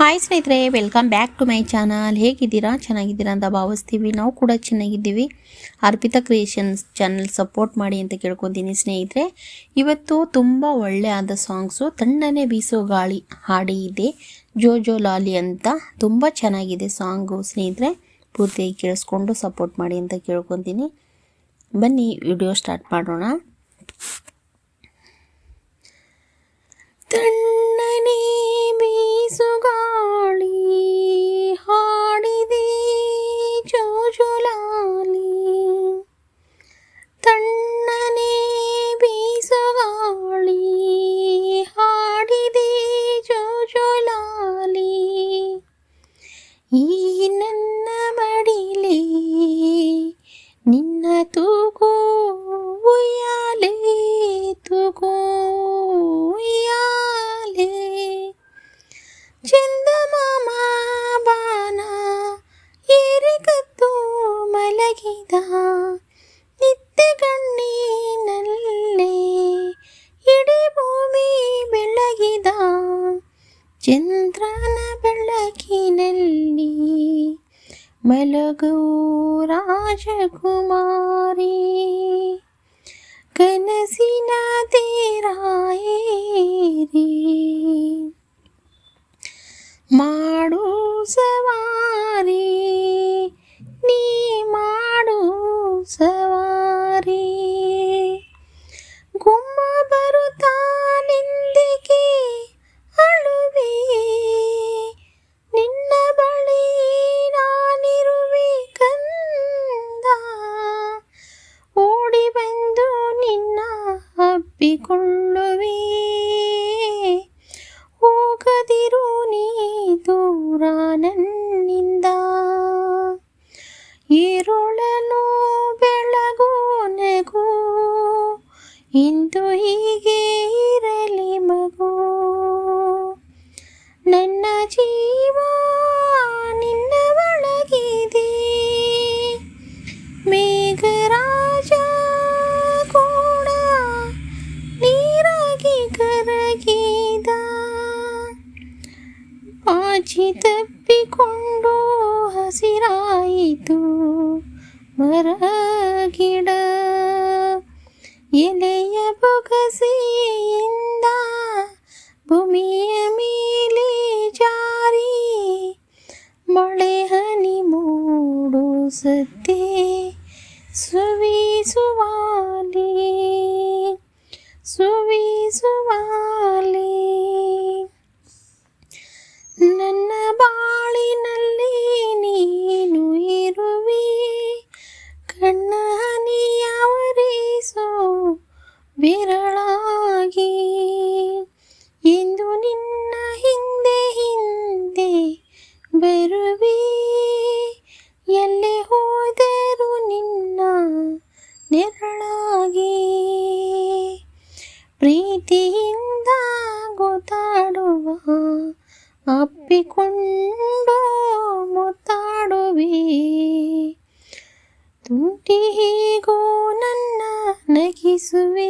Hi ಸ್ನೇಹಿತರೆ welcome back to my channel ಹೇಗಿದ್ದೀರಾ? ಚೆನ್ನಾಗಿದ್ದೀರಾ ಅಂತ ಭಾವಿಸ್ತೀವಿ. ನಾವು ಕೂಡ ಚೆನ್ನಾಗಿದ್ದೀವಿ. ಅರ್ಪಿತಾ ಕ್ರಿಯೇಷನ್ಸ್ ಚಾನಲ್ ಸಪೋರ್ಟ್ ಮಾಡಿ ಅಂತ ಕೇಳ್ಕೊತೀನಿ ಸ್ನೇಹಿತರೆ. ಇವತ್ತು ತುಂಬ ಒಳ್ಳೆ ಆದ ಸಾಂಗ್ಸು ತಣ್ಣನೆ ಬೀಸೋ ಗಾಳಿ ಹಾಡಿ ಇದೆ. ಜೋ ಜೋ ಲಾಲಿ ಅಂತ ತುಂಬ ಚೆನ್ನಾಗಿದೆ ಸಾಂಗು ಸ್ನೇಹಿತರೆ. ಪೂರ್ತಿಯಾಗಿ ಕೇಳಿಸ್ಕೊಂಡು ಸಪೋರ್ಟ್ ಮಾಡಿ ಅಂತ ಕೇಳ್ಕೊತೀನಿ. ಬನ್ನಿ ವಿಡಿಯೋ ಸ್ಟಾರ್ಟ್ ಮಾಡೋಣ. ಈ ನನ್ನ ಮಡಿಲಿ ನಿನ್ನ ತೂಗೋ ಉಯ್ಯಾಲೆ ತೂಗೋ ಉಯ್ಯಾಲೆ ಚಂದಮಾಮ ಬಾನ ಏರಿಕತ್ತು ಮಲಗಿದ ಚಂದ್ರನ ಬೆಳಕಿನಲ್ಲಿ ಮಲಗು ರಾಜಕುಮಾರಿ ಪಾಚಿ ತಪ್ಪಿಕೊಂಡು ಹಸಿರಾಯಿತು. ಮರ ಗಿಡ ಎಲೆಯ ಬೊಗಸೆಯಿಂದ ಭೂಮಿಯ ಮೇಲೆ ಜಾರಿ ಮಳೆ ಹನಿ ಮೂಡು ಸತ್ತೆ ಸುವಿಸುವಾಲಿ ವಿರಳಾಗಿ. ಇಂದು ನಿನ್ನ ಹಿಂದೆ ಹಿಂದೆ ಬರುವೆ. ಎಲ್ಲಿ ಹೋದರು ನಿನ್ನ ನೆರಳಾಗಿ. ಪ್ರೀತಿಯಿಂದ ಗೊತ್ತಾಡುವ, ಅಪ್ಪಿಕೊಂಡು ಮುತ್ತಾಡುವಿ. ತುಂಟಿ ಹೀಗೋ ನನ್ನ ನಗಿಸುವೆ.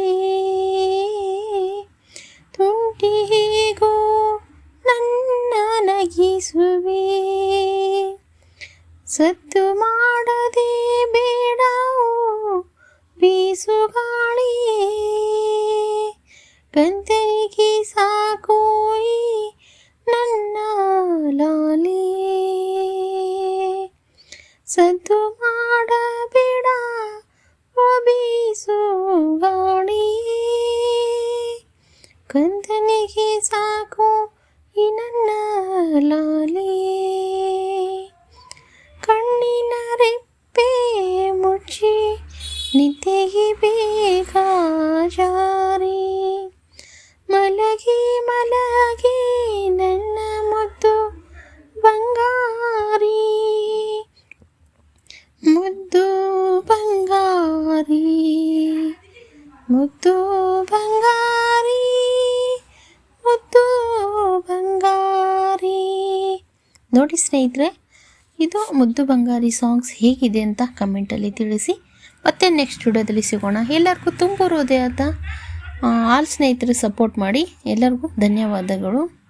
ನಗಿಸುವೆ ಸತ್ತು ಮಾಡದೆ ಬೇಡವು ಬೀಸುಗಾಳಿಯೇ ಕಂತನಿಗೆ ಸಾಕು ನನ್ನ ಲಾಲಿ. ಸದ್ದು ಮಾಡಬೇಡ ಬೀಸುಗಾಳಿಯೇ ಕಂತನಿಗೆ ಸಾಕು ಈ ನನ್ನ ಲಾಲಿ. ಮುದ್ದು ಬಂಗಾರಿ ಮುದ್ದು ಬಂಗಾರಿ. ನೋಡಿ ಸ್ನೇಹಿತರೆ, ಇದು ಮುದ್ದು ಬಂಗಾರಿ ಸಾಂಗ್ಸ್ ಹೇಗಿದೆ ಅಂತ ಕಮೆಂಟಲ್ಲಿ ತಿಳಿಸಿ. ಮತ್ತೆ ನೆಕ್ಸ್ಟ್ ವಿಡಿಯೋದಲ್ಲಿ ಸಿಗೋಣ. ಎಲ್ಲರಿಗೂ ತುಂಬ ಹೃದಯದ ಆಲ್ ಸ್ನೇಹಿತರು ಸಪೋರ್ಟ್ ಮಾಡಿ. ಎಲ್ಲರಿಗೂ ಧನ್ಯವಾದಗಳು.